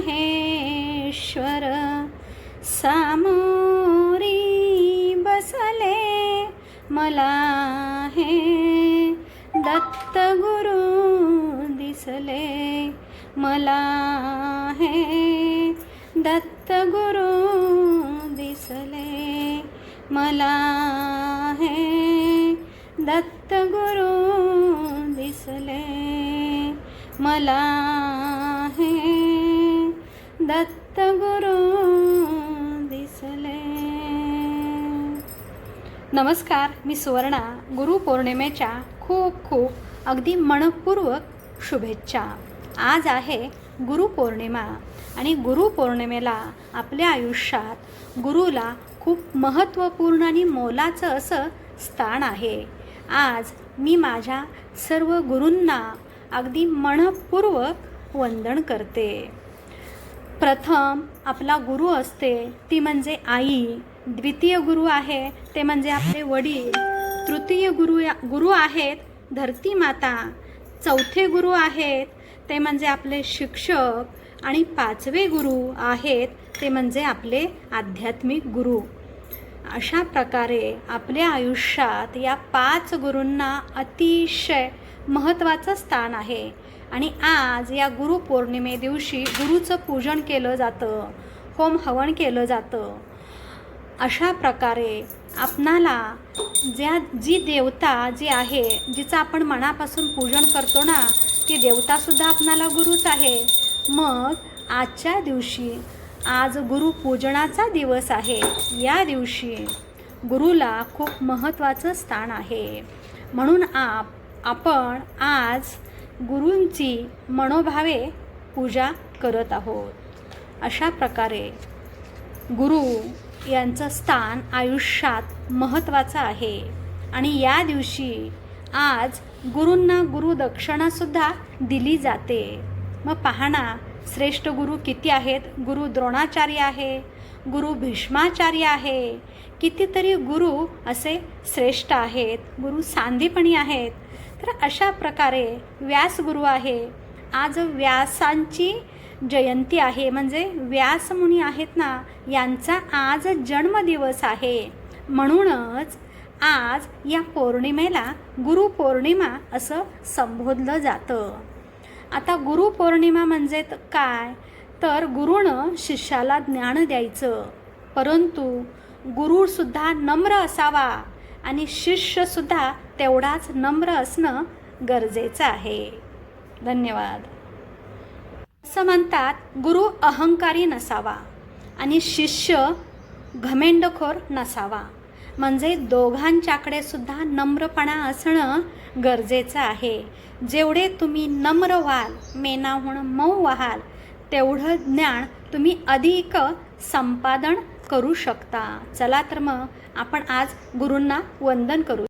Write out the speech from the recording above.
महेश्वर सामोरी बसले. मला हे दत्तगुरु दिसले. मला हे दत्तगुरु दिसले. मला हे दत्तगुरु दिसले. मला हे दत्तगुरु दिसले. नमस्कार मी सुवर्णा. गुरुपौर्णिमेच्या खूप खूप अगदी मनपूर्वक शुभेच्छा. आज आहे गुरुपौर्णिमा आणि गुरुपौर्णिमेला आपल्या आयुष्यात गुरुला खूप महत्त्वपूर्ण आणि मोलाचं असं स्थान आहे. आज मी माझ्या सर्व गुरूंना अगदी मनपूर्वक वंदन करते. प्रथम आपला गुरु असते ती म्हणजे आई. द्वितीय गुरु आहे ते म्हणजे आपले वडील. तृतीय गुरु गुरु आहेत धरती माता. चौथे गुरु आहेत ते म्हणजे आपले शिक्षक. आणि पाचवे गुरु आहेत ते म्हणजे आपले आध्यात्मिक गुरु. अशा प्रकारे आपल्या आयुष्यात या पाच गुरूंना अतिशय महत्त्वाचं स्थान आहे. आणि आज या गुरुपौर्णिमे दिवशी गुरुचं पूजन केलं जातं. होम हवन केलं जातं. अशा प्रकारे आपणाला ज्या जी देवता जी आहे जिचं आपण मनापासून पूजन करतो ना ती देवतासुद्धा आपणाला गुरुच आहे. मग आजच्या दिवशी आज गुरुपूजनाचा दिवस आहे. या दिवशी गुरुला खूप महत्त्वाचं स्थान आहे. म्हणून आप आपण आज गुरूंची मनोभावे पूजा करत आहोत. अशा प्रकारे गुरु यांचं स्थान आयुष्यात महत्त्वाचं आहे. आणि या दिवशी आज गुरूंना गुरुदक्षिणासुद्धा दिली जाते. मग पाहणा श्रेष्ठ गुरु किती आहेत? गुरु द्रोणाचार्य आहे गुरु भीष्माचार्य आहे कितीतरी गुरु असे श्रेष्ठ आहेत. गुरु सांदीपणी आहेत तर अशा प्रकारे व्यासगुरु आहे. आज व्यासांची जयंती आहे. म्हणजे व्यासमुनी आहेत ना यांचा आज जन्मदिवस आहे. म्हणूनच आज या पौर्णिमेला गुरुपौर्णिमा असं संबोधलं जातं. आता गुरुपौर्णिमा म्हणजे काय? तर गुरुनं शिष्याला ज्ञान द्यायचं. परंतु गुरुसुद्धा नम्र असावा आणि शिष्यसुद्धा तेवढाच नम्र असणं गरजेचं आहे. धन्यवाद. असं म्हणतात गुरु अहंकारी नसावा आणि शिष्य घमेंडखोर नसावा. म्हणजे दोघांच्याकडे सुद्धा नम्रपणा असणं गरजेचं आहे. जेवढे तुम्ही नम्र व्हाल मेनाहून मऊ व्हाल तेवढं ज्ञान तुम्ही अधिक संपादन करू शकता. चला तर मग आपण आज गुरूंना वंदन करू.